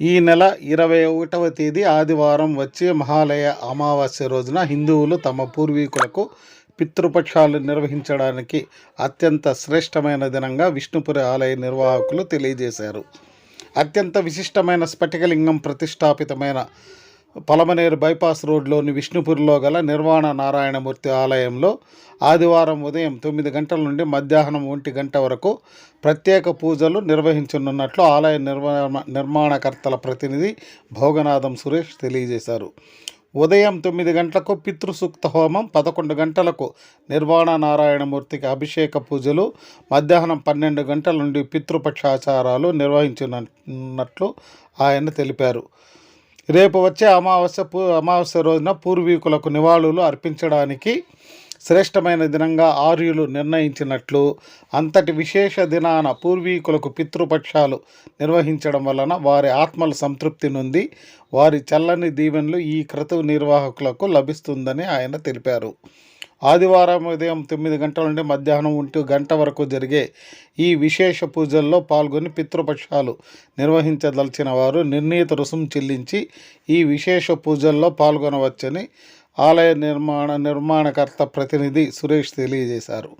ఈ నెల ఇరవై ఒకటవ తేదీ ఆదివారం వచ్చే మహాలయ అమావాస్య రోజున హిందువులు తమ పూర్వీకులకు పితృపక్షాలు నిర్వహించడానికి అత్యంత శ్రేష్టమైన దినంగా విష్ణుపురి ఆలయ నిర్వాహకులు తెలియజేశారు. అత్యంత విశిష్టమైన స్ఫటికలింగం ప్రతిష్టాపితమైన పలమనేరు బైపాస్ రోడ్లోని విష్ణుపూర్లో గల నిర్వాణ నారాయణమూర్తి ఆలయంలో ఆదివారం ఉదయం తొమ్మిది గంటల నుండి మధ్యాహ్నం ఒంటి గంట వరకు ప్రత్యేక పూజలు నిర్వహించనున్నట్లు ఆలయ నిర్మాణ నిర్మాణకర్తల ప్రతినిధి భోగనాథం సురేష్ తెలియజేశారు. ఉదయం తొమ్మిది గంటలకు పితృసూక్త హోమం పదకొండు గంటలకు నిర్వాణ నారాయణమూర్తికి అభిషేక పూజలు మధ్యాహ్నం పన్నెండు గంటల నుండి పితృపక్షాచారాలు నిర్వహించనున్నట్లు ఆయన తెలిపారు. రేపు వచ్చే అమావాస్య పూ అమావాస్య రోజున పూర్వీకులకు నివాళులు అర్పించడానికి శ్రేష్టమైన దినంగా ఆర్యులు నిర్ణయించినట్లు అంతటి విశేష దినాన పూర్వీకులకు పితృపక్షాలు నిర్వహించడం వలన వారి ఆత్మల సంతృప్తి నుండి వారి చల్లని దీవెనలు ఈ క్రతువు నిర్వాహకులకు లభిస్తుందని ఆయన తెలిపారు. ఆదివారం ఉదయం తొమ్మిది గంటల నుండి మధ్యాహ్నం ఒంటి గంట వరకు జరిగే ఈ విశేష పూజల్లో పాల్గొని పితృపక్షాలు నిర్వహించదలిచిన వారు నిర్ణీత రుసుం చెల్లించి ఈ విశేష పూజల్లో పాల్గొనవచ్చని ఆలయ నిర్మాణ నిర్మాణకర్త ప్రతినిధి సురేష్ తెలియజేశారు.